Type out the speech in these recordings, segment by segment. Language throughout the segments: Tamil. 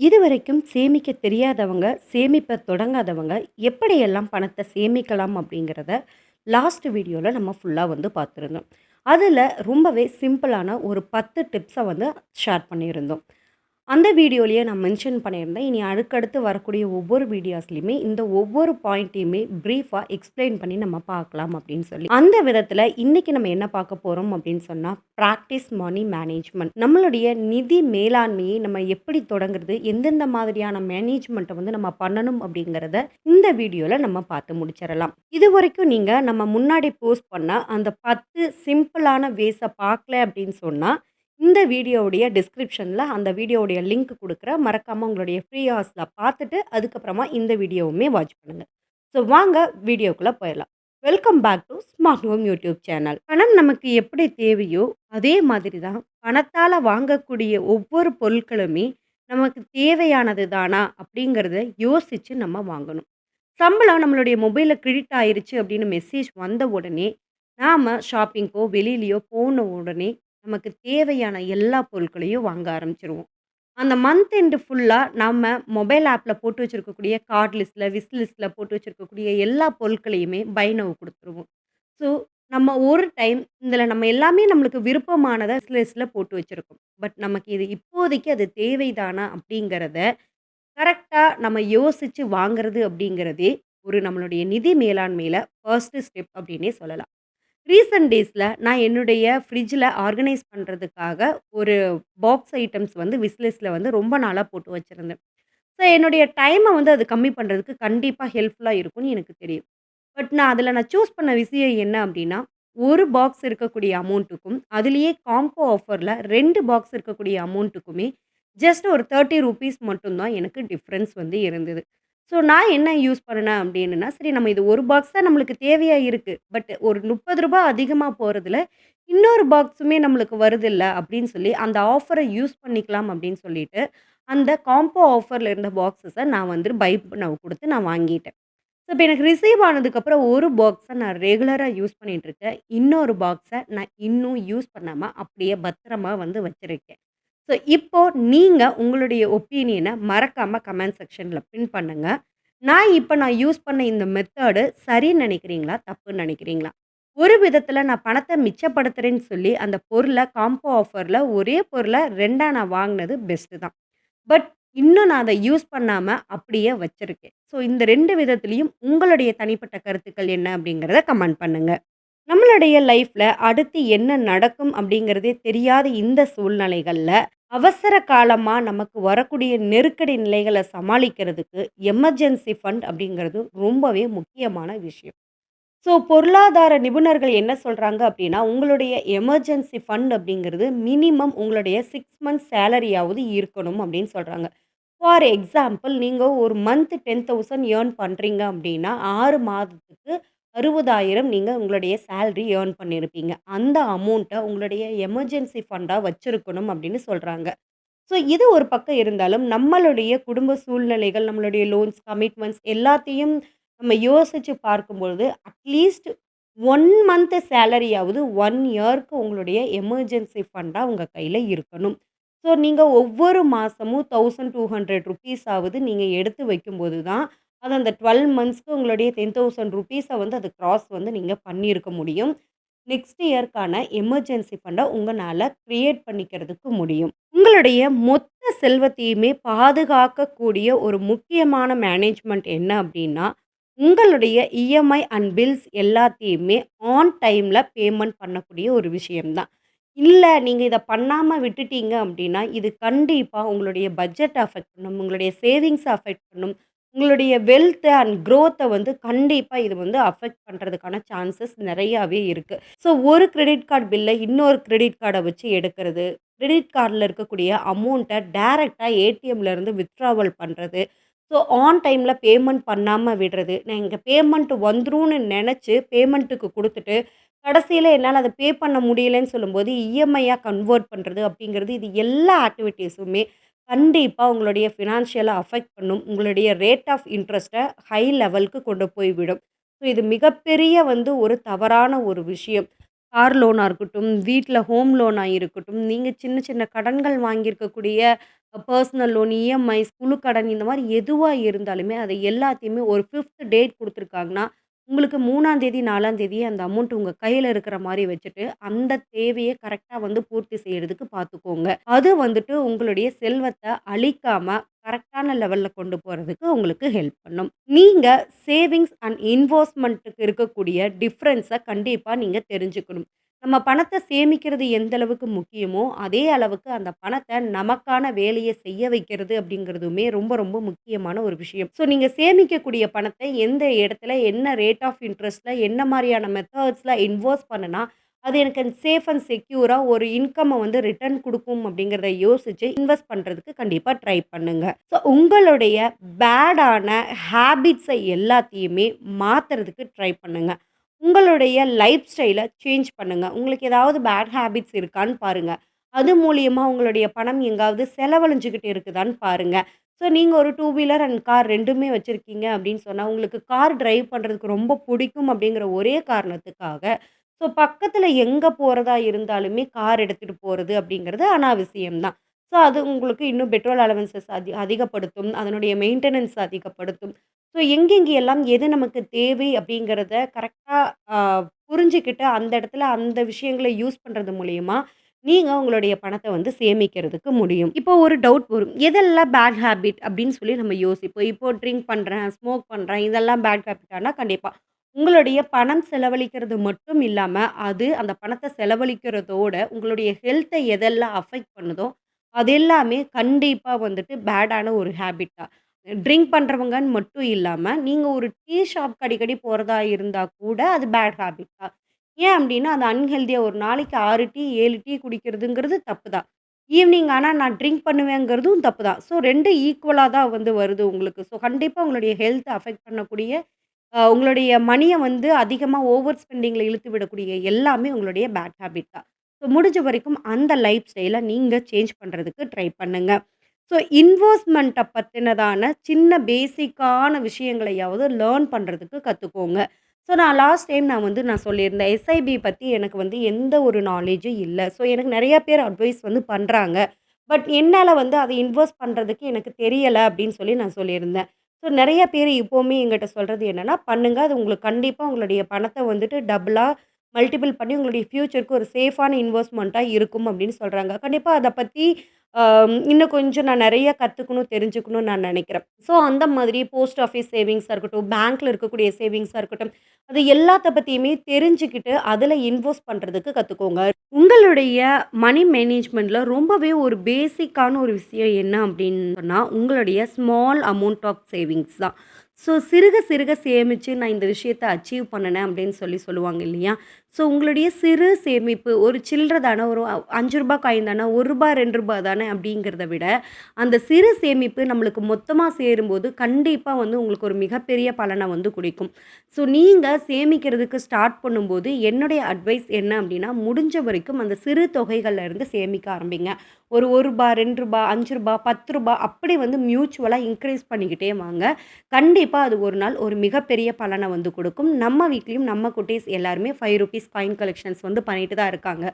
இதுவரைக்கும் சேமிக்க தெரியாதவங்க, சேமிப்ப தொடங்காதவங்க எப்படியெல்லாம் பணத்தை சேமிக்கலாம் அப்படிங்கிறத லாஸ்ட் வீடியோவில் நம்ம ஃபுல்லாக வந்து பார்த்துருந்தோம். அதில் ரொம்பவே சிம்பிளான ஒரு பத்து டிப்ஸை வந்து ஷேர் பண்ணியிருந்தோம். அந்த வீடியோலையே நான் மென்ஷன் பண்ணியிருந்தேன். இனி அடுக்கடுத்து வரக்கூடிய ஒவ்வொரு வீடியோஸ்லையுமே இந்த ஒவ்வொரு பாயிண்ட்டையுமே ப்ரீஃபாக எக்ஸ்ப்ளைன் பண்ணி நம்ம பார்க்கலாம் அப்படின்னு சொல்லி. அந்த விதத்தில் இன்றைக்கி நம்ம என்ன பார்க்க போகிறோம் அப்படின்னு சொன்னால் ப்ராக்டிஸ் மணி மேனேஜ்மெண்ட் நம்மளுடைய நிதி மேலாண்மையை நம்ம எப்படி தொடங்குறது? எந்தெந்த மாதிரியான மேனேஜ்மெண்ட்டை வந்து நம்ம பண்ணணும் அப்படிங்கிறத இந்த வீடியோவில் நம்ம பார்த்து முடிச்சிடலாம் இது வரைக்கும் நீங்கள் நம்ம முன்னாடி போஸ்ட் பண்ண அந்த 10 சிம்பிளான வேஸை பார்க்கல அப்படின்னு சொன்னால் இந்த வீடியோவுடைய டிஸ்கிரிப்ஷனில் அந்த வீடியோவுடைய லிங்க் கொடுக்குற மறக்காமல் உங்களுடைய ஃப்ரீ ஹார்ஸ்ல பார்த்துட்டு, அதுக்கப்புறமா இந்த வீடியோவுமே வாட்ச் பண்ணுங்கள் ஸோ வாங்க வீடியோக்குள்ளே போயிடலாம் welcome back to smart home YouTube channel. பணம் நமக்கு எப்படி தேவையோ, அதே மாதிரி தான் பணத்தால் வாங்கக்கூடிய ஒவ்வொரு பொருட்களுமே நமக்கு தேவையானது தானா அப்படிங்கிறத யோசித்து நம்ம வாங்கணும். சம்பளம் நம்மளுடைய மொபைலில் கிரெடிட் ஆயிடுச்சு அப்படின்னு மெசேஜ் வந்த உடனே, நாம் ஷாப்பிங்க்கோ, வெளியிலையோ போன உடனே நமக்கு தேவையான எல்லா பொருட்களையும் வாங்க ஆரம்பிச்சிருவோம். அந்த மந்த் எண்டு ஃபுல்லாக நம்ம மொபைல் ஆப்பில் போட்டு வச்சுருக்கக்கூடிய கார்ட் லிஸ்ட்டில் விஸ் லிஸ்ட்டில் போட்டு வச்சிருக்கக்கூடிய எல்லா பொருட்களையுமே பைனவு கொடுத்துருவோம். ஸோ நம்ம ஒரு டைம் இதில் நம்ம எல்லாமே நம்மளுக்கு விருப்பமானதை விஷ் போட்டு வச்சுருக்கோம். பட் நமக்கு இது இப்போதைக்கு அது தேவைதானா அப்படிங்கிறத கரெக்டாக நம்ம யோசித்து வாங்குறது அப்படிங்கிறதே ஒரு நம்மளுடைய நிதி மேலாண்மையில் ஃபர்ஸ்ட் ஸ்டெப் அப்படின்னே சொல்லலாம். ரீசென்ட் டேஸில் நான் என்னுடைய ஃப்ரிட்ஜில் ஆர்கனைஸ் பண்ணுறதுக்காக ஒரு பாக்ஸ் ஐட்டம்ஸ் வந்து விஷ் வந்து ரொம்ப நாளாக போட்டு வச்சுருந்தேன் ஸோ என்னுடைய டைமை வந்து அது கம்மி பண்ணுறதுக்கு கண்டிப்பாக ஹெல்ப்ஃபுல்லாக இருக்கும்னு எனக்கு தெரியும். பட் நான் அதில் நான் சூஸ் பண்ண விஷயம் என்ன அப்படின்னா, ஒரு பாக்ஸ் இருக்கக்கூடிய அமௌண்ட்டுக்கும், அதிலேயே காம்போ ஆஃபரில் ரெண்டு பாக்ஸ் இருக்கக்கூடிய அமௌண்ட்டுக்குமே ஜஸ்ட் ஒரு தேர்ட்டி ருபீஸ் மட்டும்தான் எனக்கு டிஃப்ரென்ஸ் வந்து இருந்தது. ஸோ நான் என்ன யூஸ் பண்ணுனேன் அப்படின்னா, சரி நம்ம இது ஒரு பாக்ஸ் தான் நம்மளுக்கு தேவையா இருக்கு. பட் ஒரு ₹30 அதிகமா போறதுல, இன்னொரு பாக்ஸுமே நம்மளுக்கு வருதுல்ல அப்படின்னு சொல்லி, அந்த ஆஃபர யூஸ் பண்ணிக்கலாம் அப்படின்னு சொல்லிட்டு, அந்த காம்போ ஆஃபர்ல இருந்த பாக்ஸஸ நான் வந்து பை நவ் குடுத்து நான் வாங்கிட்டேன். ஸோ இப்ப எனக்கு ரிசீவ் ஆனதுக்கப்புறம் ஒரு பாக்ஸ நான் ரெகுலரா யூஸ் பண்ணிட்டு இருக்கேன். இன்னொரு பாக்ஸ நான் இன்னும் யூஸ் பண்ணாம அப்படியே பத்திரமா வந்து வச்சிருக்கேன். ஸோ இப்போது நீங்கள் உங்களுடைய ஒப்பீனியனை மறக்காமல் கமெண்ட் செக்ஷனில் பின் பண்ணுங்கள் நான் இப்போ நான் யூஸ் பண்ண இந்த மெத்தடு சரின்னு நினைக்கிறீங்களா? தப்புன்னு நினைக்கிறீங்களா? ஒரு விதத்தில் நான் பணத்தை மிச்சப்படுத்துறேன்னு சொல்லி அந்த பொருளை காம்போ ஆஃபரில் ஒரே பொருளை ரெண்டாக நான் வாங்கினது பெஸ்ட்டு தான். பட் இன்னும் நான் அதை யூஸ் பண்ணாமல் அப்படியே வச்சுருக்கேன் ஸோ இந்த ரெண்டு விதத்துலேயும் உங்களுடைய தனிப்பட்ட கருத்துக்கள் என்ன அப்படிங்கிறத கமெண்ட் பண்ணுங்கள் நம்மளுடைய லைஃப்பில் அடுத்து என்ன நடக்கும் அப்படிங்கிறதே தெரியாத இந்த சூழ்நிலைகளில் அவசர காலமாக நமக்கு வரக்கூடிய நெருக்கடி நிலைகளை சமாளிக்கிறதுக்கு எமர்ஜென்சி ஃபண்ட் அப்படிங்கிறது ரொம்பவே முக்கியமான விஷயம். ஸோ பொருளாதார நிபுணர்கள் என்ன சொல்கிறாங்க அப்படின்னா, உங்களுடைய எமர்ஜென்சி ஃபண்ட் அப்படிங்கிறது மினிமம் உங்களுடைய சிக்ஸ் மந்த்ஸ் சேலரியாவது இருக்கணும் அப்படின்னு சொல்கிறாங்க ஃபார் எக்ஸாம்பிள் நீங்கள் ஒரு மந்த் டென் தௌசண்ட் ஏர்ன் பண்ணுறீங்க அப்படின்னா, ஆறு மாதத்துக்கு அறுபதாயிரம் நீங்கள் உங்களுடைய சேலரி ஏர்ன் பண்ணியிருப்பீங்க. அந்த அமௌண்ட்டை உங்களுடைய எமர்ஜென்சி ஃபண்டாக வச்சுருக்கணும் அப்படின்னு சொல்கிறாங்க ஸோ இது ஒரு பக்கம் இருந்தாலும், நம்மளுடைய குடும்ப சூழ்நிலைகள், நம்மளுடைய லோன்ஸ், கமிட்மெண்ட்ஸ் எல்லாத்தையும் நம்ம யோசித்து பார்க்கும்பொழுது, அட்லீஸ்ட் ஒன் மந்த் சேலரியாவது ஒன் இயர்க்கு உங்களுடைய எமர்ஜென்சி ஃபண்டாக உங்கள் கையில் இருக்கணும். ஸோ நீங்கள் ஒவ்வொரு மாசமும் ₹1,200 ஆவது நீங்கள் எடுத்து வைக்கும்போது தான், அது அந்த 12 மந்த்ஸ்க்கு உங்களுடைய ₹10,000 வந்து அது கிராஸ் வந்து நீங்கள் பண்ணியிருக்க முடியும். நெக்ஸ்ட் இயர்க்கான எமர்ஜென்சி ஃபண்டை உங்களால் க்ரியேட் பண்ணிக்கிறதுக்கு முடியும். உங்களுடைய மொத்த செல்வத்தையுமே பாதுகாக்கக்கூடிய ஒரு முக்கியமான மேனேஜ்மெண்ட் என்ன அப்படின்னா, உங்களுடைய இஎம்ஐ அண்ட் பில்ஸ் எல்லாத்தையுமே ஆன் டைமில் பேமெண்ட் பண்ணக்கூடிய ஒரு விஷயம் தான். நீங்கள் இதை பண்ணாமல் விட்டுட்டீங்க அப்படின்னா, இது கண்டிப்பாக உங்களுடைய பட்ஜெட் அஃபெக்ட் பண்ணும். உங்களுடைய சேவிங்ஸ் அஃபெக்ட் பண்ணும். உங்களுடைய வெல்த் அண்ட் க்ரோத்தை வந்து கண்டிப்பாக இது வந்து அஃபெக்ட் பண்ணுறதுக்கான சான்சஸ் நிறையாவே இருக்குது ஸோ ஒரு கிரெடிட் கார்டு பில்லை இன்னொரு கிரெடிட் கார்டை வச்சு எடுக்கிறது, கிரெடிட் கார்டில் இருக்கக்கூடிய அமௌண்ட்டை டேரெக்டாக ஏடிஎம்லேருந்து வித்ட்ராவல் பண்ணுறது ஸோ ஆன் டைமில் பேமெண்ட் பண்ணாமல் விடுறது, நான் இங்கே பேமெண்ட் வந்துரும்னு நினச்சி பேமெண்ட்டுக்கு கொடுத்துட்டு கடைசியில் என்னால் அதை பே பண்ண முடியலன்னு சொல்லும்போது இஎம்ஐயாக கன்வெர்ட் பண்ணுறது அப்படிங்கிறது, இது எல்லா ஆக்டிவிட்டீஸுமே கண்டிப்பாக உங்களுடைய ஃபினான்ஷியலை அஃபெக்ட் பண்ணும். உங்களுடைய ரேட் ஆஃப் இன்ட்ரெஸ்ட்டை ஹை லெவலுக்கு கொண்டு போய் விடும். ஸோ இது மிகப்பெரிய வந்து ஒரு தவறான ஒரு விஷயம். கார் லோனாக இருக்கட்டும், வீட்டில் ஹோம் லோனாக இருக்கட்டும், நீங்கள் சின்ன சின்ன கடன்கள் வாங்கியிருக்கக்கூடிய பர்சனல் லோன், இஎம்ஐஸ், கடன் இந்த மாதிரி எதுவாக இருந்தாலுமே அதை எல்லாத்தையுமே ஒரு ஃபிஃப்த் டேட் கொடுத்துருக்காங்கன்னா உங்களுக்கு 3ஆம் தேதி, 4ஆம் தேதியே அந்த அமௌண்ட் உங்க கையில இருக்கிற மாதிரி வச்சுட்டு, அந்த தேவையை கரெக்டாக வந்து பூர்த்தி செய்கிறதுக்கு பார்த்துக்கோங்க. அது வந்துட்டு உங்களுடைய செல்வத்தை அழிக்காம கரெக்டான லெவலில் கொண்டு போகிறதுக்கு உங்களுக்கு ஹெல்ப் பண்ணும். நீங்கள் சேவிங்ஸ் அண்ட் இன்வெஸ்ட்மெண்ட்டுக்கு இருக்கக்கூடிய டிஃப்ரென்ஸை கண்டிப்பாக நீங்கள் தெரிஞ்சுக்கணும். நம்ம பணத்தை சேமிக்கிறது எந்த அளவுக்கு முக்கியமோ, அதே அளவுக்கு அந்த பணத்தை நமக்கான வேலையை செய்ய வைக்கிறது அப்படிங்கிறதுமே ரொம்ப ரொம்ப முக்கியமான ஒரு விஷயம். ஸோ நீங்கள் சேமிக்கக்கூடிய பணத்தை எந்த இடத்துல, என்ன ரேட் ஆஃப் இன்ட்ரெஸ்ட்ல, என்ன மாதிரியான மெத்தட்ஸில் இன்வெஸ்ட் பண்ணுனா, அது எனக்கு சேஃப் அண்ட் செக்யூராக ஒரு இன்கம்மை வந்து ரிட்டர்ன் கொடுக்கும் அப்படிங்கிறத யோசிச்சு இன்வெஸ்ட் பண்ணுறதுக்கு கண்டிப்பாக ட்ரை பண்ணுங்க. ஸோ உங்களுடைய பேடான ஹேபிட்ஸை எல்லாத்தையுமே மாத்துறதுக்கு ட்ரை பண்ணுங்கள் உங்களுடைய லைஃப் ஸ்டைலை சேஞ்ச் பண்ணுங்கள் உங்களுக்கு ஏதாவது பேட் ஹேபிட்ஸ் இருக்கான்னு பாருங்கள் அது மூலியமாக உங்களுடைய பணம் எங்காவது செலவழிஞ்சுக்கிட்டு இருக்குதான்னு பாருங்கள் ஸோ நீங்கள் ஒரு டூ வீலர் அண்ட் கார் ரெண்டுமே வச்சுருக்கீங்க அப்படின்னு சொன்னால் உங்களுக்கு கார் டிரைவ் பண்ணுறதுக்கு ரொம்ப பிடிக்கும் அப்படிங்கிற ஒரே காரணத்துக்காக, ஸோ பக்கத்தில் எங்கே போகிறதா இருந்தாலுமே கார் எடுத்துகிட்டு போகிறது அப்படிங்கிறது அனாவசியம்தான் ஸோ அது உங்களுக்கு இன்னும் பெட்ரோல் அலவன்சஸ் அதி அதிகப்படுத்தும். அதனுடைய மெயின்டெனன்ஸ் அதிகப்படுத்தும். ஸோ எங்கெங்கே எல்லாம் எது நமக்கு தேவை அப்படிங்கிறத கரெக்டாக புரிஞ்சுக்கிட்டு அந்த இடத்துல அந்த விஷயங்கள யூஸ் பண்ணுறது மூலியமா, நீங்க உங்களுடைய பணத்த வந்து சேமிக்கிறதுக்கு முடியும். இப்போ ஒரு டவுட் வரும். எதெல்லாம் பேட் ஹேபிட் அப்படின்னு சொல்லி நம்ம யோசிப்போம். இப்போ ட்ரிங்க் பண்றேன், ஸ்மோக் பண்றேன் இதெல்லாம் பேட் ஹேபிட்டானா கண்டிப்பா. உங்களுடைய பணம் செலவழிக்கிறது மட்டும் இல்லாம, அது அந்த பணத்த செலவழிக்கிறதோட உங்களுடைய ஹெல்த்த எதெல்லாம் அஃபெக்ட் பண்ணுதோ, அது எல்லாமே கண்டிப்பா வந்துட்டு பேடான ஒரு ஹேபிட் தான். ட்ரிங்க் பண்ணுறவங்கன்னு மட்டும் இல்லாமல் நீங்கள் ஒரு டீ ஷாப்க்கு அடிக்கடி போகிறதா இருந்தால் கூட அது பேட் ஹேபிட் தான். ஏன் அப்படின்னா, அது அன்ஹெல்த்தியாக ஒரு நாளைக்கு ஆறு டீ, ஏழு டீ குடிக்கிறதுங்கிறது தப்பு தான். ஈவினிங் ஆனால் நான் ட்ரிங்க் பண்ணுவேங்கிறதும் தப்பு தான். ஸோ ரெண்டு ஈக்குவலாக தான் வந்து வருது உங்களுக்கு. ஸோ கண்டிப்பாக உங்களுடைய ஹெல்த்தை அஃபெக்ட் பண்ணக்கூடிய, உங்களுடைய மணியை வந்து அதிகமாக ஓவர் ஸ்பெண்டிங்கில் இழுத்து விடக்கூடிய எல்லாமே உங்களுடைய பேட் ஹேபிட் தான். ஸோ முடிஞ்ச வரைக்கும் அந்த லைஃப் ஸ்டைலை நீங்கள் சேஞ்ச் பண்ணுறதுக்கு ட்ரை பண்ணுங்கள் ஸோ இன்வெஸ்ட்மெண்ட்டை பற்றினதான சின்ன பேசிக்கான விஷயங்களையாவது லேர்ன் பண்ணுறதுக்கு கற்றுக்கோங்க ஸோ நான் லாஸ்ட் டைம் நான் வந்து நான் சொல்லியிருந்தேன். எஸ்ஐபி பற்றி எனக்கு வந்து எந்த ஒரு நாலேஜும் இல்லை ஸோ எனக்கு நிறையா பேர் அட்வைஸ் வந்து பண்ணுறாங்க பட் என்னால் வந்து அதை இன்வெஸ்ட் பண்ணுறதுக்கு எனக்கு தெரியலை அப்படின்னு சொல்லி நான் சொல்லியிருந்தேன். ஸோ நிறைய பேர் இப்போவுமே எங்கிட்ட சொல்கிறது என்னென்னா பண்ணுங்கள் அது உங்களுக்கு கண்டிப்பாக உங்களுடைய பணத்தை வந்துட்டு டபுளாக மல்டிபிள் பண்ணி உங்களுடைய ஃப்யூச்சருக்கு ஒரு சேஃபான இன்வெஸ்ட்மெண்ட்டாக இருக்கும் அப்படின்னு சொல்கிறாங்க கண்டிப்பாக அதை பற்றி இன்னும் கொஞ்சம் நான் நிறைய கற்றுக்கணும் தெரிஞ்சுக்கணும்னு நான் நினைக்கிறேன் ஸோ அந்த மாதிரி போஸ்ட் ஆஃபீஸ் சேவிங்ஸாக இருக்கட்டும், பேங்க்கில் இருக்கக்கூடிய சேவிங்ஸாக இருக்கட்டும், அது எல்லாத்த பற்றியுமே தெரிஞ்சுக்கிட்டு, அதில் இன்வெஸ்ட் பண்ணுறதுக்கு கற்றுக்கோங்க உங்களுடைய மனி மேனேஜ்மெண்ட்டில் ரொம்பவே ஒரு பேசிக்கான ஒரு விஷயம் என்ன அப்படின்னு சொன்னால் உங்களுடைய ஸ்மால் அமௌண்ட் ஆஃப் சேவிங்ஸ் தான். ஸோ சிறுக சிறுக சேமித்து நான் இந்த விஷயத்தை அச்சீவ் பண்ணினேன் அப்படின்னு சொல்லி சொல்லுவாங்க இல்லையா? ஸோ உங்களுடைய சிறு சேமிப்பு ஒரு சில்லற தானே ஒரு அஞ்சு ரூபா காயின் தானே ஒரு ரூபாய் ரெண்டு ரூபாய் தானே அப்படிங்கிறத விட, அந்த சிறு சேமிப்பு நம்மளுக்கு மொத்தமாக சேரும்போது கண்டிப்பாக வந்து உங்களுக்கு ஒரு மிகப்பெரிய பலனை வந்து கொடுக்கும் ஸோ நீங்கள் சேமிக்கிறதுக்கு ஸ்டார்ட் பண்ணும்போது என்னுடைய அட்வைஸ் என்ன அப்படின்னா, முடிஞ்ச வரைக்கும் அந்த சிறு தொகைகள்லேருந்து சேமிக்க ஆரம்பிங்க. ஒரு ஒரு ரூபா ரெண்டு ரூபா அஞ்சு ரூபாய் பத்து ரூபாய் அப்படி வந்து மியூச்சுவலாக இன்க்ரீஸ் பண்ணிக்கிட்டே வாங்க. கண்டிப்பாக அது ஒரு நாள் ஒரு மிகப்பெரிய பலனை வந்து கொடுக்கும் நம்ம வீட்லேயும் நம்ம குட்டீஸ் எல்லாருமே ஃபைவ் ருபீஸ் 5 காயின் கலெக்ஷன்ஸ் வந்து பண்ணிட்டு தான் இருக்காங்க.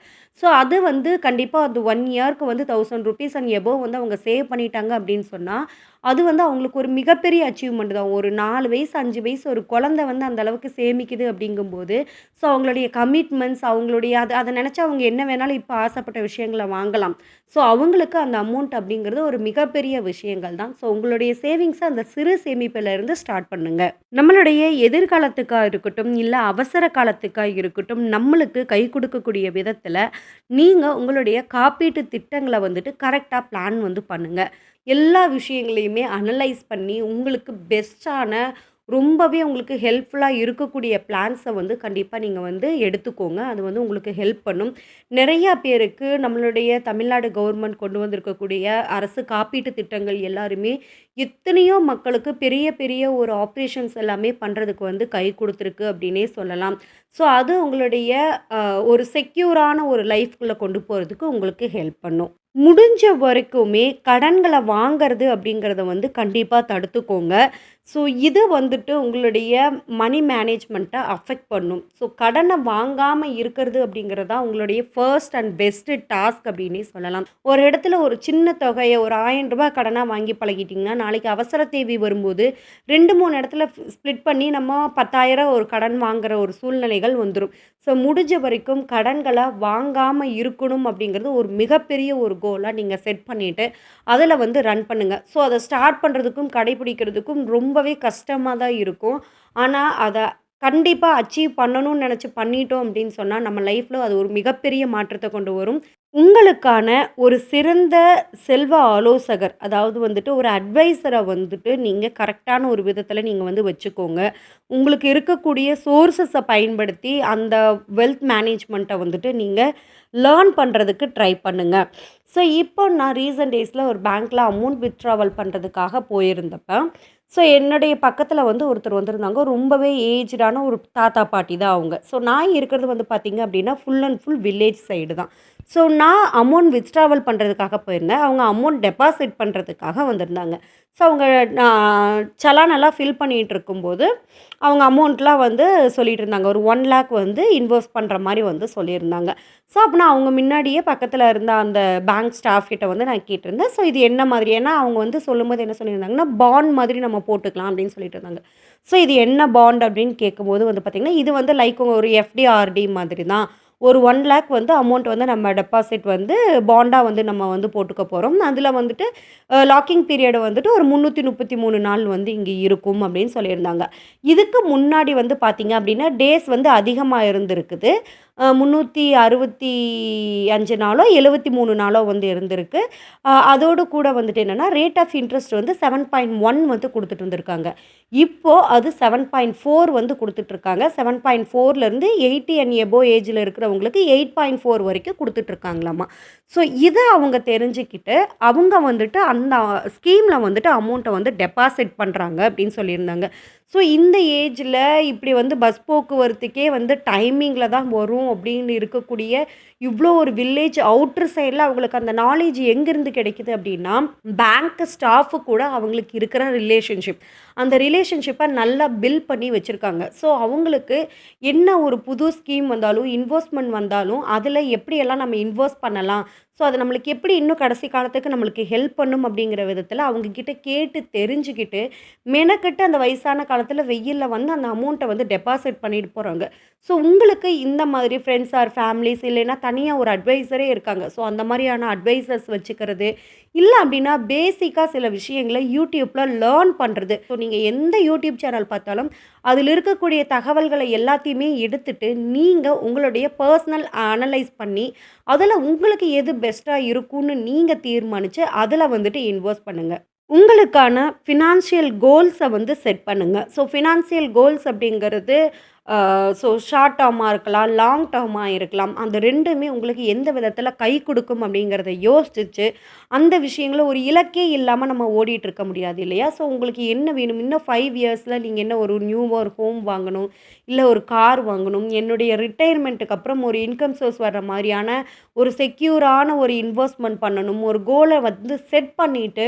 ஸோ அது வந்து கண்டிப்பாக அது ஒன் இயர்க்கு வந்து தௌசண்ட் ருபீஸ் அண்ட் எபோவ் வந்து அவங்க சேவ் பண்ணிட்டாங்க அப்படின்னு சொன்னால் அது வந்து அவங்களுக்கு ஒரு மிகப்பெரிய அச்சீவ்மெண்ட் தான். ஒரு நாலு வயசு, அஞ்சு வயசு ஒரு குழந்தை வந்து அந்த அளவுக்கு சேமிக்குது அப்படிங்கும்போது, ஸோ அவங்களுடைய கமிட்மெண்ட்ஸ் அவங்களுடைய அது அதை நினச்சி அவங்க என்ன வேணாலும் இப்போ ஆசைப்பட்ட விஷயங்களை வாங்கலாம். ஸோ அவங்களுக்கு அந்த அமௌண்ட் அப்படிங்கிறது ஒரு மிகப்பெரிய விஷயங்கள் தான். ஸோ உங்களுடைய சேவிங்ஸை அந்த சிறு சேமிப்புல இருந்து ஸ்டார்ட் பண்ணுங்க. நம்மளுடைய எதிர்காலத்துக்காக இருக்கட்டும், இல்லை அவசர காலத்துக்காக இருக்கட்டும், நம்மளுக்கு கை கொடுக்கக்கூடிய விதத்தில் நீங்கள் உங்களுடைய காப்பீட்டு திட்டங்களை வந்துட்டு கரெக்டாக பிளான் வந்து பண்ணுங்கள் எல்லா விஷயங்களையுமே அனலைஸ் பண்ணி, உங்களுக்கு பெஸ்ட்டான ரொம்பவே உங்களுக்கு ஹெல்ப்ஃபுல்லாக இருக்கக்கூடிய பிளான்ஸை வந்து கண்டிப்பாக நீங்கள் வந்து எடுத்துக்கோங்க. அது வந்து உங்களுக்கு ஹெல்ப் பண்ணும். நிறையா பேருக்கு நம்மளுடைய தமிழ்நாடு கவர்மெண்ட் கொண்டு வந்திருக்கக்கூடிய அரசு காப்பீட்டு திட்டங்கள் எல்லாருமே, எத்தனையோ மக்களுக்கு பெரிய பெரிய ஒரு ஆப்ரேஷன்ஸ் எல்லாமே பண்ணுறதுக்கு வந்து கை கொடுத்துருக்கு அப்படின்னே சொல்லலாம். ஸோ அது உங்களுடைய ஒரு செக்யூரான ஒரு லைஃப்குள்ளே கொண்டு போகிறதுக்கு உங்களுக்கு ஹெல்ப் பண்ணும். முடிஞ்ச வரைக்குமே கடன்களை வாங்கிறது அப்படிங்கிறத வந்து கண்டிப்பாக தடுத்துக்கோங்க. ஸோ இது வந்துட்டு உங்களுடைய மனி மேனேஜ்மெண்ட்டை அஃபெக்ட் பண்ணும். ஸோ கடனை வாங்காமல் இருக்கிறது அப்படிங்கிறது தான் உங்களுடைய ஃபர்ஸ்ட் அண்ட் பெஸ்ட்டு டாஸ்க் அப்படின்னே சொல்லலாம். ஒரு இடத்துல ஒரு சின்ன தொகையை ஒரு ஆயிரம் ரூபாய் கடனாக வாங்கி பழகிட்டிங்கன்னா நாளைக்கு அவசர தேவை வரும்போது 2, 3 இடத்துல ஸ்ப்ளிட் பண்ணி நம்ம 10,000 ஒரு கடன் வாங்குற ஒரு சூழ்நிலைகள் வந்துடும் ஸோ முடிஞ்ச வரைக்கும் கடன்களை வாங்காமல் இருக்கணும் அப்படிங்கிறது ஒரு மிகப்பெரிய ஒரு கோலாக நீங்கள் செட் பண்ணிவிட்டு அதில் வந்து ரன் பண்ணுங்கள் ஸோ அதை ஸ்டார்ட் பண்ணுறதுக்கும் கடைபிடிக்கிறதுக்கும் ரொம்பவே கஷ்டமாக தான் இருக்கும். ஆனால் அதை கண்டிப்பாக அச்சீவ் பண்ணணும்னு நினச்சி பண்ணிட்டோம் அப்படின்னு சொன்னால் நம்ம லைஃப்பில் அது ஒரு மிகப்பெரிய மாற்றத்தை கொண்டு வரும். உங்களுக்கான ஒரு சிறந்த செல்வ ஆலோசகர், அதாவது வந்துட்டு ஒரு அட்வைசரை வந்துட்டு நீங்கள் கரெக்டான ஒரு விதத்தில் நீங்கள் வந்து வச்சுக்கோங்க. உங்களுக்கு இருக்கக்கூடிய சோர்சஸை பயன்படுத்தி அந்த வெல்த் மேனேஜ்மெண்ட்டை வந்துட்டு நீங்கள் லேர்ன் பண்ணுறதுக்கு ட்ரை பண்ணுங்கள் ஸோ இப்போ நான் ரீசெண்ட் டேஸில் ஒரு பேங்க்கில் அமௌண்ட் வித்ட்ராவல் பண்ணுறதுக்காக போயிருந்தப்போ ஸோ என்னுடைய பக்கத்தில் வந்து ஒருத்தர் வந்திருந்தாங்க. ரொம்பவே ஏஜ்டான ஒரு தாத்தா, பாட்டி தான் அவங்க. ஸோ நான் இருக்கிறது வந்து பார்த்திங்க அப்படின்னா, full and full village side தான். ஸோ நான் அமௌண்ட் வித்ட்ராவல் பண்ணுறதுக்காக போயிருந்தேன். அவங்க அமௌண்ட் டெபாசிட் பண்ணுறதுக்காக வந்திருந்தாங்க. ஸோ அவங்க நான் சலானெல்லாம் ஃபில் பண்ணிகிட்டு இருக்கும்போது, அவங்க அமௌண்ட்லாம் வந்து சொல்லிகிட்டு இருந்தாங்க. ஒரு ஒன் லேக் வந்து இன்வெஸ்ட் பண்ணுற மாதிரி வந்து சொல்லியிருந்தாங்க. ஸோ அப்ப நான் அவங்க முன்னாடியே பக்கத்தில் இருந்த அந்த பேங்க் ஸ்டாஃப் கிட்ட வந்து நான் கேட்டிருந்தேன். ஸோ இது என்ன மாதிரி? ஏன்னா அவங்க வந்து சொல்லும்போது என்ன சொல்லியிருந்தாங்கன்னா, பாண்ட் மாதிரி நம்ம போட்டுக்கலாம் அப்படின்னு சொல்லிட்டு இருந்தாங்க. ஸோ இது என்ன பாண்ட் அப்படின்னு கேட்கும்போது வந்து பார்த்திங்கன்னா இது வந்து லைக் ஒரு எஃப்டிஆர்டி மாதிரி தான். ஒரு ஒன் லேக் வந்து அமௌண்ட் வந்து நம்ம டெபாசிட் வந்து பாண்டாக வந்து நம்ம வந்து போட்டுக்க போகிறோம் அதில் வந்துட்டு லாக்கிங் பீரியடு வந்துட்டு ஒரு 333 நாள் வந்து இங்கே இருக்கும் அப்படின்னு சொல்லியிருந்தாங்க. இதுக்கு முன்னாடி வந்து பார்த்திங்க அப்படின்னா, டேஸ் வந்து அதிகமாக இருந்திருக்குது. முன்னூற்றி அறுபத்தி அஞ்சு நாளோ, 73 நாளோ வந்து இருந்திருக்கு. அதோடு கூட வந்துட்டு என்னென்னா ரேட் ஆஃப் இன்ட்ரெஸ்ட் வந்து 7.1 வந்து கொடுத்துட்டு இருந்திருக்காங்க. இப்போ அது 7.4 வந்து கொடுத்துட்ருக்காங்க செவன் பாயிண்ட் ஃபோர்லேருந்து எயிட்டி அண்ட் எபோ ஏஜில் இருக்கிறவங்களுக்கு 8.4 வரைக்கும் கொடுத்துட்ருக்காங்களாம்மா ஸோ இதை அவங்க தெரிஞ்சுக்கிட்டு, அவங்க வந்துட்டு அந்த ஸ்கீமில் வந்துட்டு அமௌண்ட்டை வந்து டெபாசிட் பண்ணுறாங்க அப்படின்னு சொல்லியிருந்தாங்க. ஸோ இந்த ஏஜில் இப்படி வந்து பஸ் போக்குவரத்துக்கே வந்து டைமிங்கில் தான் வரும் அப்படின்னு இருக்கக்கூடிய, இவ்வளோ ஒரு வில்லேஜ் அவுட்டர் சைடில் அவங்களுக்கு அந்த நாலேஜ் எங்கேருந்து கிடைக்குது அப்படின்னா, பேங்க் ஸ்டாஃபு கூட அவங்களுக்கு இருக்கிற ரிலேஷன்ஷிப். அந்த ரிலேஷன்ஷிப்பை நல்லா பில் பண்ணி வச்சுருக்காங்க ஸோ அவங்களுக்கு என்ன ஒரு புது ஸ்கீம் வந்தாலும், இன்வெஸ்ட்மெண்ட் வந்தாலும், அதில் எப்படியெல்லாம் நம்ம இன்வெஸ்ட் பண்ணலாம்? ஸோ அது நம்மளுக்கு எப்படி இன்னும் கடைசி காலத்துக்கு நம்மளுக்கு ஹெல்ப் பண்ணும் அப்படிங்கிற விதத்தில் அவங்கக்கிட்ட கேட்டு தெரிஞ்சுக்கிட்டு, மெனக்கெட்டு அந்த வயசான காலத்தில் வெயிலில் வந்து அந்த அமௌண்ட்டை வந்து டெபாசிட் பண்ணிட்டு போகிறாங்க ஸோ உங்களுக்கு இந்த மாதிரி ஃப்ரெண்ட்ஸ் ஆர் ஃபேமிலிஸ் இல்லைன்னா தனியாக ஒரு அட்வைசரே இருக்காங்க. ஸோ அந்த மாதிரியான அட்வைசர்ஸ் வச்சுக்கிறது, இல்லை அப்படின்னா பேசிக்காக சில விஷயங்களை யூடியூப்பில் லேர்ன் பண்ணுறது ஸோ நீங்கள் எந்த யூடியூப் சேனல் பார்த்தாலும், அதில் இருக்கக்கூடிய தகவல்களை எல்லாத்தையுமே எடுத்துட்டு, நீங்கள் உங்களுடைய பர்சனல் அனலைஸ் பண்ணி, அதில் உங்களுக்கு எது பெஸ்ட்டாக இருக்கும்னு நீங்கள் தீர்மானித்து அதில் வந்துட்டு இன்வெஸ்ட் பண்ணுங்கள் உங்களுக்கான ஃபினான்ஷியல் கோல்ஸை வந்து செட் பண்ணுங்கள் ஸோ ஃபினான்ஷியல் கோல்ஸ் அப்படிங்கிறது, ஸோ ஷார்ட் டேர்மாக இருக்கலாம், லாங் டேர்மாக இருக்கலாம். அந்த ரெண்டுமே உங்களுக்கு எந்த விதத்தில் கை கொடுக்கும் அப்படிங்கிறத யோசிச்சு, அந்த விஷயங்களை ஒரு இலக்கே இல்லாமல் நம்ம ஓடிட்டு இருக்க முடியாது இல்லையா? ஸோ உங்களுக்கு என்ன வேணும்? இன்னும் ஃபைவ் இயர்ஸில் நீங்கள் என்ன ஒரு நியூவா ஒரு ஹோம் வாங்கணும், இல்லை ஒரு கார் வாங்கணும், என்னுடைய ரிட்டையர்மெண்ட்டுக்கு அப்புறம் ஒரு இன்கம் சோர்ஸ் வர்ற மாதிரியான ஒரு செக்யூரான ஒரு இன்வெஸ்ட்மெண்ட் பண்ணணும். ஒரு கோலை வந்து செட் பண்ணிவிட்டு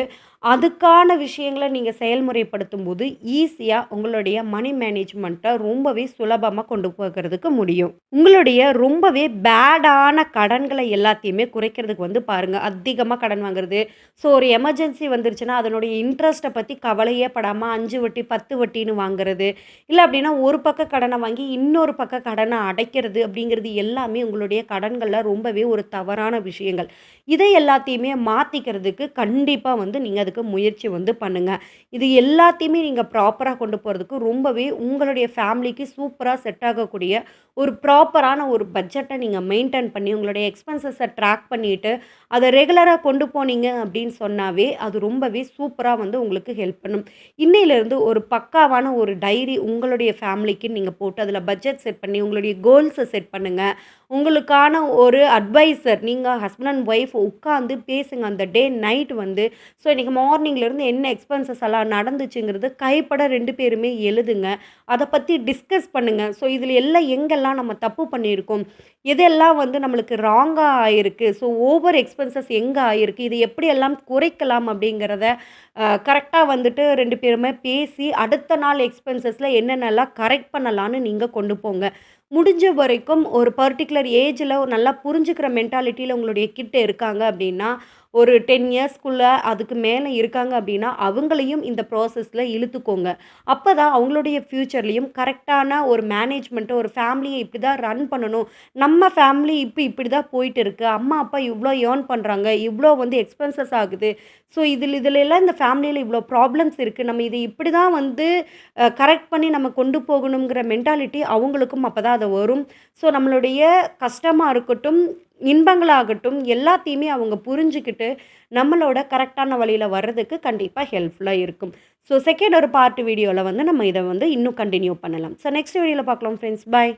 அதுக்கான விஷயங்களை நீங்கள் செயல்முறைப்படுத்தும் போது ஈஸியாக உங்களுடைய மணி மேனேஜ்மெண்ட்டை ரொம்பவே சுலபமாக கொண்டு போகறதுக்கு முடியும். உங்களுடைய ரொம்பவே பேடான கடன்களை எல்லாத்தையுமே குறைக்கிறதுக்கு வந்து பாருங்கள் அதிகமாக கடன் வாங்குறது, ஸோ ஒரு எமர்ஜென்சி வந்துருச்சுன்னா, அதனுடைய இன்ட்ரெஸ்ட்டை பற்றி கவலையே படாமல் அஞ்சு வட்டி, 10 வட்டின்னு வாங்குறது, இல்லை அப்படின்னா ஒரு பக்கம் கடனை வாங்கி இன்னொரு பக்கம் கடனை அடைக்கிறது அப்படிங்கிறது எல்லாமே உங்களுடைய கடன்களில் ரொம்பவே ஒரு தவறான விஷயங்கள். இதை எல்லாத்தையுமே மாற்றிக்கிறதுக்கு கண்டிப்பாக வந்து நீங்கள் அதுக்கு முயற்சி வந்து பண்ணுங்கள் இது எல்லாத்தையுமே நீங்கள் ப்ராப்பராக கொண்டு போகிறதுக்கு ரொம்பவே உங்களுடைய ஃபேமிலிக்கு சூப்பராக செட் ஆகக்கூடிய ஒரு ப்ராப்பரான ஒரு பட்ஜெட்டை நீங்கள் மெயின்டெயின் பண்ணி, உங்களுடைய எக்ஸ்பென்சஸை ட்ராக் பண்ணிட்டு, அதை ரெகுலராக கொண்டு போனீங்க அப்படின்னு சொன்னாவே, அது ரொம்பவே சூப்பராக வந்து உங்களுக்கு ஹெல்ப் பண்ணும். இன்னையிலேருந்து ஒரு பக்காவான ஒரு டைரி உங்களுடைய ஃபேமிலிக்கு நீங்கள் போட்டு, அதில் பட்ஜெட் செட் பண்ணி, உங்களுடைய கோல்ஸை செட் பண்ணுங்கள் உங்களுக்கான ஒரு அட்வைசர் நீங்கள் ஹஸ்பண்ட் அண்ட் ஒய்ஃப் உட்காந்து பேசுங்க. அந்த டே நைட் வந்து ஸோ இன்றைக்கி மார்னிங்லேருந்து என்ன எக்ஸ்பென்சஸ் எல்லாம் நடந்துச்சுங்கிறது கைப்பட ரெண்டு பேருமே எழுதுங்க. அதை பற்றி டிஸ்கஸ் பண்ணுங்கள் ஸோ இதில் எல்லாம் எங்கெல்லாம் நம்ம தப்பு பண்ணியிருக்கோம்? எதெல்லாம் வந்து நம்மளுக்கு ராங்காக ஆயிருக்கு? ஸோ ஓவர் எக்ஸ்பென்சஸ் எங்கே ஆயிருக்கு? இது எப்படியெல்லாம் குறைக்கலாம் அப்படிங்கிறத கரெக்டாக வந்துட்டு ரெண்டு பேருமே பேசி அடுத்த நாள் எக்ஸ்பென்சஸில் என்னென்னலாம் கரெக்ட் பண்ணலான்னு நீங்கள் கொண்டு போங்க. முடிஞ்ச வரைக்கும் ஒரு பர்டிகுலர் ஏஜில் நல்லா புரிஞ்சுக்கிற மென்டாலிட்டியில் உங்களுடைய கிட்ட இருக்காங்க அப்படின்னா ஒரு டென் இயர்ஸ்க்குள்ளே அதுக்கு மேலே இருக்காங்க அப்படின்னா அவங்களையும் இந்த ப்ராசஸில் இழுத்துக்கோங்க. அப்போ தான் அவங்களுடைய ஃப்யூச்சர்லேயும் கரெக்டான ஒரு மேனேஜ்மெண்ட்டை ஒரு ஃபேமிலியை இப்படி தான் ரன் பண்ணணும். நம்ம ஃபேமிலி இப்போ இப்படி தான் போயிட்டு இருக்குது அம்மா அப்பா இவ்வளோ ஏர்ன் பண்ணுறாங்க இவ்வளோ வந்து எக்ஸ்பென்சஸ் ஆகுது. ஸோ இதில் இதில் எல்லாம் இந்த ஃபேமிலியில் இவ்வளோ ப்ராப்ளம்ஸ் இருக்குது நம்ம இதை இப்படி தான் வந்து கரெக்ட் பண்ணி நம்ம கொண்டு போகணுங்கிற மென்டாலிட்டி அவங்களுக்கும் அப்போ தான் அது வரும். ஸோ நம்மளுடைய கஷ்டமாக இருக்கட்டும் இன்பங்களாகட்டும் எல்லாத்தையுமே அவங்க புரிஞ்சுக்கிட்டு நம்மளோட கரெக்டான வழியில் வர்றதுக்கு கண்டிப்பாக ஹெல்ப்ஃபுல்லாக இருக்கும். ஸோ செகண்ட் ஒரு பார்ட் வீடியோவில் வந்து நம்ம இதை வந்து இன்னும் கண்டினியூ பண்ணலாம். ஸோ நெக்ஸ்ட் வீடியோவில் பார்க்கலாம் ஃப்ரெண்ட்ஸ் பாய்